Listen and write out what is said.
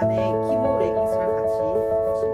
안에 기모 레깅스랑 같이